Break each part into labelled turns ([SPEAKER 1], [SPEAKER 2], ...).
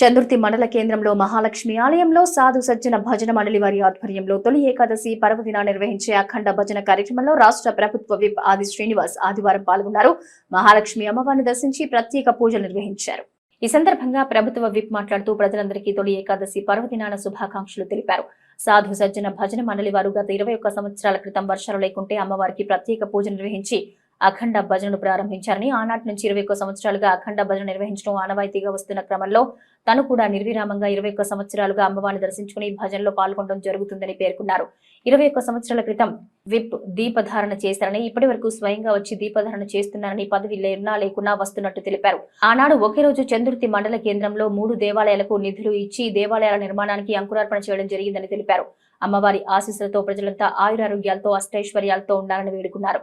[SPEAKER 1] చందుర్తి మండల కేంద్రంలో మహాలక్ష్మి ఆలయంలో సాధు సజ్జన భజన మండలి వారి ఆధ్వర్యంలో తొలి ఏకాదశి పర్వదిన నిర్వహించే అఖండ భజన కార్యక్రమంలో రాష్ట్ర ప్రభుత్వ విప్ ఆది శ్రీనివాస్ ఆదివారం పాల్గొన్నారు. మహాలక్ష్మి అమ్మవారిని దర్శించి ప్రత్యేక పూజలు నిర్వహించారు. ఈ సందర్భంగా ప్రభుత్వ విప్ మాట్లాడుతూ ప్రజలందరికీ తొలి ఏకాదశి పర్వదినాన శుభాకాంక్షలు తెలిపారు. సాధు సజ్జన భజన మండలి వారు గత ఇరవై ఒక్క సంవత్సరాల క్రితం వర్షాలు లేకుంటే అమ్మవారికి ప్రత్యేక పూజ నిర్వహించి అఖండ భజనను ప్రారంభించారని ఆనాటి నుంచి ఇరవై ఒక్క సంవత్సరాలుగా అఖండ భజన నిర్వహించడం ఆనవాయితీగా వస్తున్న క్రమంలో తను కూడా నిర్విరామంగా ఇరవై ఒక్క సంవత్సరాలుగా అమ్మవారిని దర్శించుకుని భజనలో పాల్గొనడం జరుగుతుందని పేర్కొన్నారు. ఇరవై ఒక్క సంవత్సరాల క్రితం విప్ దీపధారణ చేశారని ఇప్పటి వరకు స్వయంగా వచ్చి దీపధారణ చేస్తున్నారని పదవి లేనా లేకున్నా వస్తున్నట్టు తెలిపారు. ఆనాడు ఒకే రోజు చంద్రుతి మండల కేంద్రంలో మూడు దేవాలయాలకు నిధులు ఇచ్చి దేవాలయాల నిర్మాణానికి అంకురార్పణ చేయడం జరిగిందని తెలిపారు. అమ్మవారి ఆశీస్సులతో ప్రజలంతా ఆయురారోగ్యాలతో అష్టైశ్వర్యాలతో ఉండాలని వేడుకున్నారు.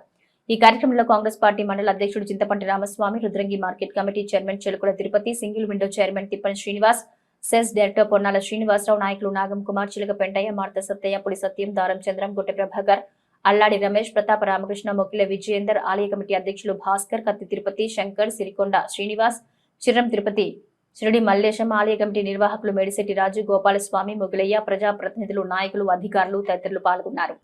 [SPEAKER 1] ఈ కార్యక్రమంలో కాంగ్రెస్ పార్టీ మండల అధ్యక్షుడు Chintapanti Ramaswamy Rudrangi market committee chairman Chelukula Tirupati single window chairman Tippani Srinivas cess director Ponnala Srinivasarao నాయకులు నాగం కుమార్ చిలక పెంటయ్య మార్త సత్తయ్య పుడి సత్యం దారం చంద్రం గుట్టె ప్రభాకర్ అల్లాడి రమేష్ ప్రతాప రామకృష్ణ మొక్కిల విజయేందర్ ఆలయ కమిటీ అధ్యక్షులు భాస్కర్ కత్తి తిరుపతి శంకర్ సిరికొండ శ్రీనివాస్ చిర్రం తిరుపతి షిరిడి మల్లేశం ఆలయ కమిటీ నిర్వాహకులు మేడిశెట్టి రాజు గోపాలస్వామి మొగిలయ్య ప్రజాప్రతినిధులు నాయకులు అధికారులు తదితరులు పాల్గొన్నారు.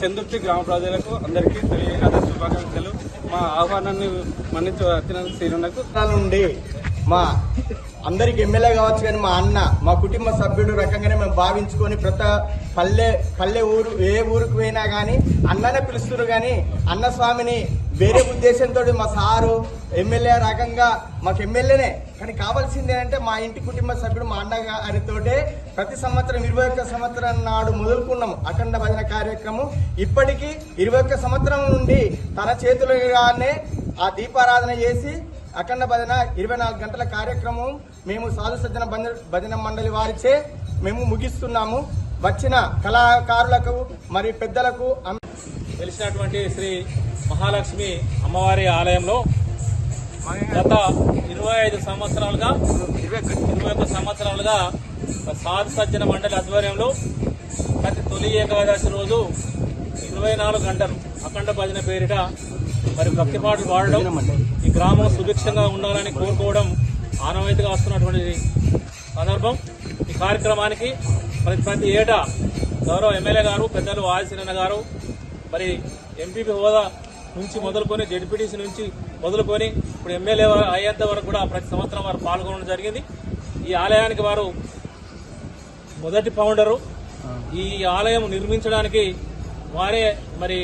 [SPEAKER 2] చందుర్తి గ్రామ ప్రజలకు అందరికీ తెలియజేయగల శుభాకాంక్షలు. మా ఆహ్వానాన్ని మన్నించి వచ్చిన శ్రీనునకు
[SPEAKER 3] నుండి మా అందరికి ఎమ్మెల్యే కావచ్చు కానీ మా అన్న మా కుటుంబ సభ్యుడు రకంగానే మేము భావించుకొని ప్రతి పల్లె పల్లె ఊరు ఏ ఊరికి పోయినా కానీ అన్ననే పిలుస్తున్నారు కానీ అన్న స్వామిని వేరే ఉద్దేశంతో మా సారు ఎమ్మెల్యే రకంగా మాకు ఎమ్మెల్యేనే. కానీ కావాల్సింది ఏంటంటే మా ఇంటి కుటుంబ సభ్యుడు మా అన్న గారితోటే ప్రతి సంవత్సరం ఇరవై ఒక్క సంవత్సరం నాడు మొదలుకున్నాం అఖండ భజన కార్యక్రమం. ఇప్పటికీ ఇరవై ఒక్క సంవత్సరం నుండి తన చేతులుగానే ఆ దీపారాధన చేసి అఖండ భజన ఇరవై నాలుగు గంటల కార్యక్రమం మేము సాధు సజ్జన భజన భజన మండలి వారిచే మేము ముగిస్తున్నాము. వచ్చిన కళాకారులకు మరి పెద్దలకు
[SPEAKER 2] తెలిసినటువంటి శ్రీ మహాలక్ష్మి అమ్మవారి ఆలయంలో గత ఇరవై ఐదు సంవత్సరాలుగా ఇరవై ఒక్క సంవత్సరాలుగా సాధు సజ్జన మండలి ఆధ్వర్యంలో ప్రతి తొలి ఏకాదశి రోజు ఇరవై నాలుగు గంటలు అఖండ భజన పేరిట మరి భక్తి పాటలు పాడడం ఈ గ్రామం సుభిక్షంగా ఉండాలని కోరుకోవడం ఆనవాయితీగా వస్తున్నటువంటి సందర్భం. ఈ కార్యక్రమానికి ప్రతి ప్రతి ఏటా గౌరవ ఎమ్మెల్యే గారు పెద్దలు ఆదిశీనన్న గారు మరి ఎంపీపీ హోదా నుంచి మొదలుకొని జడ్పీటీసీ నుంచి మొదలుకొని ఇప్పుడు ఎమ్మెల్యే అయ్యేంత వరకు కూడా ప్రతి సంవత్సరం వారు పాల్గొనడం జరిగింది. ఈ ఆలయానికి వారు మొదటి ఫౌండరు ఈ ఆలయం నిర్మించడానికి వారే మరి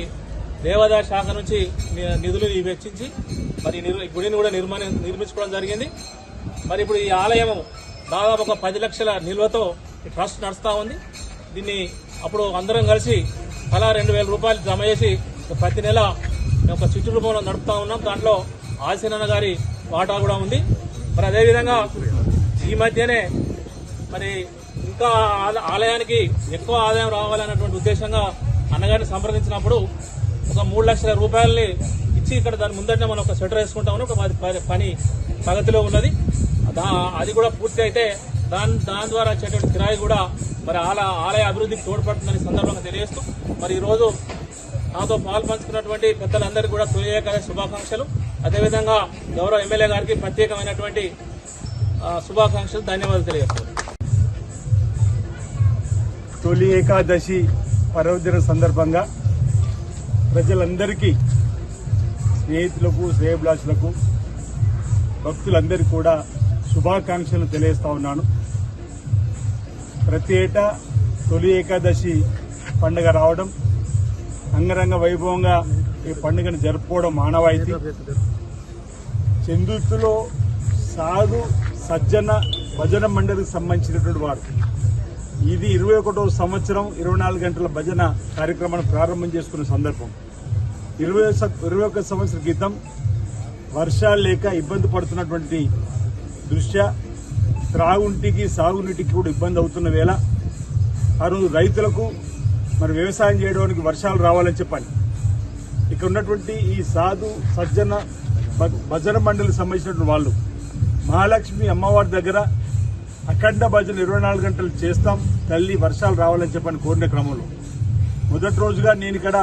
[SPEAKER 2] దేవాదాయ శాఖ నుంచి నిధులు వెచ్చించి మరి గుడిని కూడా నిర్మాణ నిర్మించుకోవడం జరిగింది. మరి ఇప్పుడు ఈ ఆలయం దాదాపు ఒక పది లక్షల నిల్వతో ఈ ట్రస్ట్ నడుస్తూ ఉంది. దీన్ని అప్పుడు అందరం కలిసి తలా రెండు వేల రూపాయలు జమ చేసి ప్రతి నెల మేము ఒక చిట్టు రూపంలో నడుపుతా ఉన్నాం. దాంట్లో ఆశీనన్న గారి వాటా కూడా ఉంది. మరి అదేవిధంగా ఈ మధ్యనే మరి ఇంకా ఆల- ఆలయానికి ఎక్కువ ఆదాయం రావాలన్నటువంటి ఉద్దేశంగా అన్నగారిని సంప్రదించినప్పుడు ఒక మూడు లక్షల రూపాయలని ఇచ్చి ఇక్కడ దాని ముందట మనం ఒక స్వెటర్ వేసుకుంటామని ఒక పని ప్రగతిలో ఉన్నది. దా- అది కూడా పూర్తి అయితే దాని దాని ద్వారా వచ్చేటువంటి కిరాయి కూడా మరి ఆలయ ఆలయ అభివృద్ధికి తోడ్పడుతుందని సందర్భంగా తెలియజేస్తూ మరి ఈరోజు నాతో పాలు పంచుకున్నటువంటి పెద్దలందరికీ కూడా తొలి శుభాకాంక్షలు. అదేవిధంగా గౌరవ ఎమ్మెల్యే గారికి ప్రత్యేకమైనటువంటి శుభాకాంక్షలు ధన్యవాదాలు తెలియజేస్తున్నాను.
[SPEAKER 4] తొలి ఏకాదశి పర్వదిన సందర్భంగా ప్రజలందరికీ స్నేహితులకు శ్రేయభిలాషులకు భక్తులందరికీ కూడా శుభాకాంక్షలు తెలియజేస్తా ఉన్నాను. ప్రతి ఏటా తొలి ఏకాదశి పండుగ రావడం అంగరంగ వైభవంగా ఈ పండుగను జరుపుకోవడం మానవాయితీ. చందుర్తిలో సాధు సజ్జన భజన మండలికి సంబంధించినటువంటి వారు. ఇది ఇరవై ఒకటో సంవత్సరం ఇరవై నాలుగు గంటల భజన కార్యక్రమాన్ని ప్రారంభం చేసుకున్న సందర్భం. ఇరవై ఇరవై ఒక సంవత్సరం క్రితం వర్షాలు లేక ఇబ్బంది పడుతున్నటువంటి దృష్ట్యా త్రాగుంటికి సాగునీటికి కూడా ఇబ్బంది అవుతున్న వేళ ఆ రోజు రైతులకు మరి వ్యవసాయం చేయడానికి వర్షాలు రావాలని చెప్పని ఇక్కడ ఉన్నటువంటి ఈ సాధు సజ్జన భజన మండలికి సంబంధించినటువంటి వాళ్ళు మహాలక్ష్మి అమ్మవారి దగ్గర అఖండ భజన ఇరవై నాలుగు గంటలు చేస్తాం. తల్లి వర్షాలు రావాలని చెప్పని కోరిన క్రమంలో. మొదటి రోజుగా నేను ఇక్కడ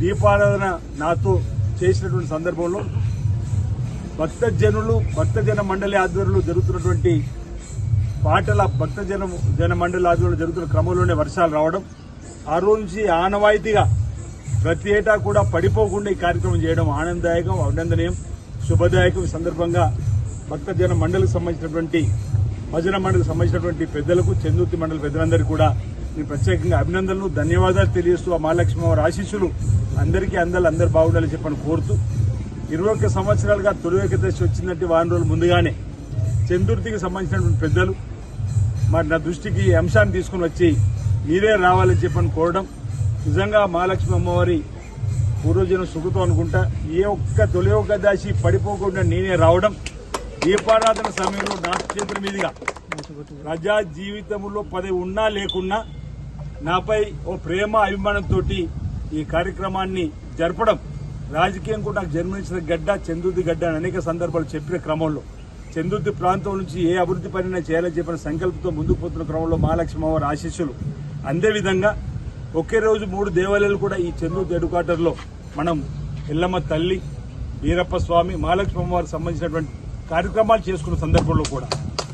[SPEAKER 4] దీపారాధన నాతో చేసినటువంటి సందర్భంలో భక్తజనులు భక్తజన మండలి ఆధ్వర్యంలో జరుగుతున్నటువంటి పాటల భక్తజన జన మండలి ఆధ్వర్యంలో జరుగుతున్న క్రమంలోనే వర్షాలు రావడం ఆ రోజు నుంచి ఆనవాయితీగా ప్రతి ఏటా కూడా పడిపోకుండా ఈ కార్యక్రమం చేయడం ఆనందదాయకం అభినందనీయం. శుభదాయకం ఈ సందర్భంగా భక్తజన మండలికి సంబంధించినటువంటి భజన మండలికి సంబంధించినటువంటి పెద్దలకు చందుర్తి మండలి పెద్దలందరికీ కూడా నేను ప్రత్యేకంగా అభినందనలు ధన్యవాదాలు తెలియజేస్తూ ఆ మహాలక్ష్మి వారి ఆశీస్సులు అందరికీ అందరు అందరు బాగుండాలని చెప్పని కోరుతూ ఇరవై ఒక్క సంవత్సరాలుగా తొలివేక దశ వచ్చిందంటే వారం రోజులు ముందుగానే చందుర్తికి సంబంధించినటువంటి పెద్దలు మరి నా దృష్టికి ఈ అంశాన్ని తీసుకుని వచ్చి మీరే రావాలని చెప్పని కోరడం నిజంగా మహాలక్ష్మి అమ్మవారి పూర్వజనం సుఖతో అనుకుంటా ఏ ఒక్క తొలి ఒక్క దాసి పడిపోకుండా నేనే రావడం దీపారాధన సమయంలో నా చేతుల మీదుగా. ప్రజా జీవితంలో పదవి ఉన్నా లేకున్నా నాపై ఓ ప్రేమ అభిమానంతో ఈ కార్యక్రమాన్ని జరపడం రాజకీయం కూడా నాకు జన్మనిచ్చిన గడ్డ చందుర్తి గడ్డ అని అనేక సందర్భాలు చెప్పిన క్రమంలో. చందుర్తి ప్రాంతం నుంచి ఏ అభివృద్ధి పనినా చేయాలని చెప్పిన సంకల్పంతో ముందుకు పోతున్న క్రమంలో మహాలక్ష్మి అమ్మవారి ఆశీస్సులు. అందే విధంగా ఒకే రోజు మూడు దేవాలయాలు కూడా ఈ చందుర్తి హెడ్ క్వార్టర్లో మనం ఎల్లమ్మ తల్లి వీరప్ప స్వామి మహాలక్ష్మి వారికి సంబంధించినటువంటి కార్యక్రమాలు చేసుకున్న సందర్భంలో కూడా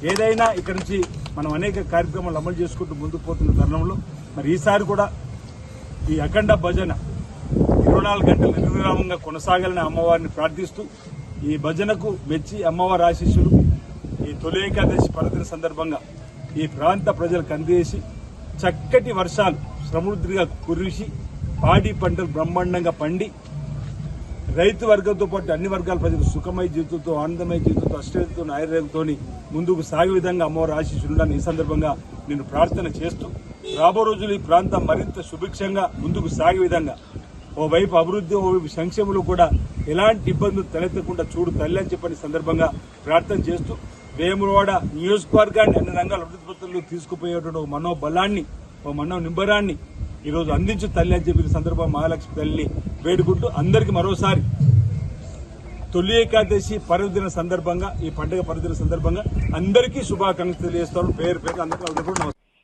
[SPEAKER 4] ఏదైనా ఇక్కడ నుంచి మనం అనేక కార్యక్రమాలు అమలు చేసుకుంటూ ముందుకు పోతున్న తరుణంలో మరి ఈసారి కూడా ఈ అఖండ భజన ఇరవై నాలుగు గంటలు నిర్విరామంగా కొనసాగాలని అమ్మవారిని ప్రార్థిస్తూ ఈ భజనకు మెచ్చి అమ్మవారి ఆశీస్సులు ఈ తొలి ఏకాదశి పర్వదిన సందర్భంగా ఈ ప్రాంత ప్రజలకు అందజేసి చక్కటి వర్షాలు సమృద్ధిగా కురిసి పాడి పంటలు బ్రహ్మాండంగా పండి రైతు వర్గంతో పాటు అన్ని వర్గాల ప్రజలు సుఖమయ జీవితంతో ఆనందమయ జీవితంతో అష్టతో ఆయుర్వేదంతో ముందుకు సాగే విధంగా అమ్మవారు ఆశీస్సులు ఈ సందర్భంగా నేను ప్రార్థన చేస్తూ రాబో రోజులు ఈ ప్రాంతం మరింత సుభిక్షంగా ముందుకు సాగే విధంగా ఓవైపు అభివృద్ధి ఓవైపు సంక్షేమంలో కూడా ఎలాంటి ఇబ్బందులు తలెత్తకుండా చూడు తల్లి అని చెప్పని సందర్భంగా ప్రార్థన చేస్తూ వేములవాడ నియోజకవర్గాన్ని అన్ని రంగాల అభివృద్ధి పత్రంలో తీసుకుపోయేటువంటి ఒక మనోబలాన్ని ఒక మనో నింబరాన్ని ఈరోజు అందించు తల్లి అని చెప్పిన సందర్భం మహాలక్ష్మి తల్లి వేడుకుంటూ అందరికీ మరోసారి తొలి ఏకాదశి పర్వదిన సందర్భంగా ఈ పండుగ పర్వదిన సందర్భంగా అందరికీ శుభాకాంక్షలు తెలియజేస్తాను. పేరు పేరు అందరికీ నమస్కారం.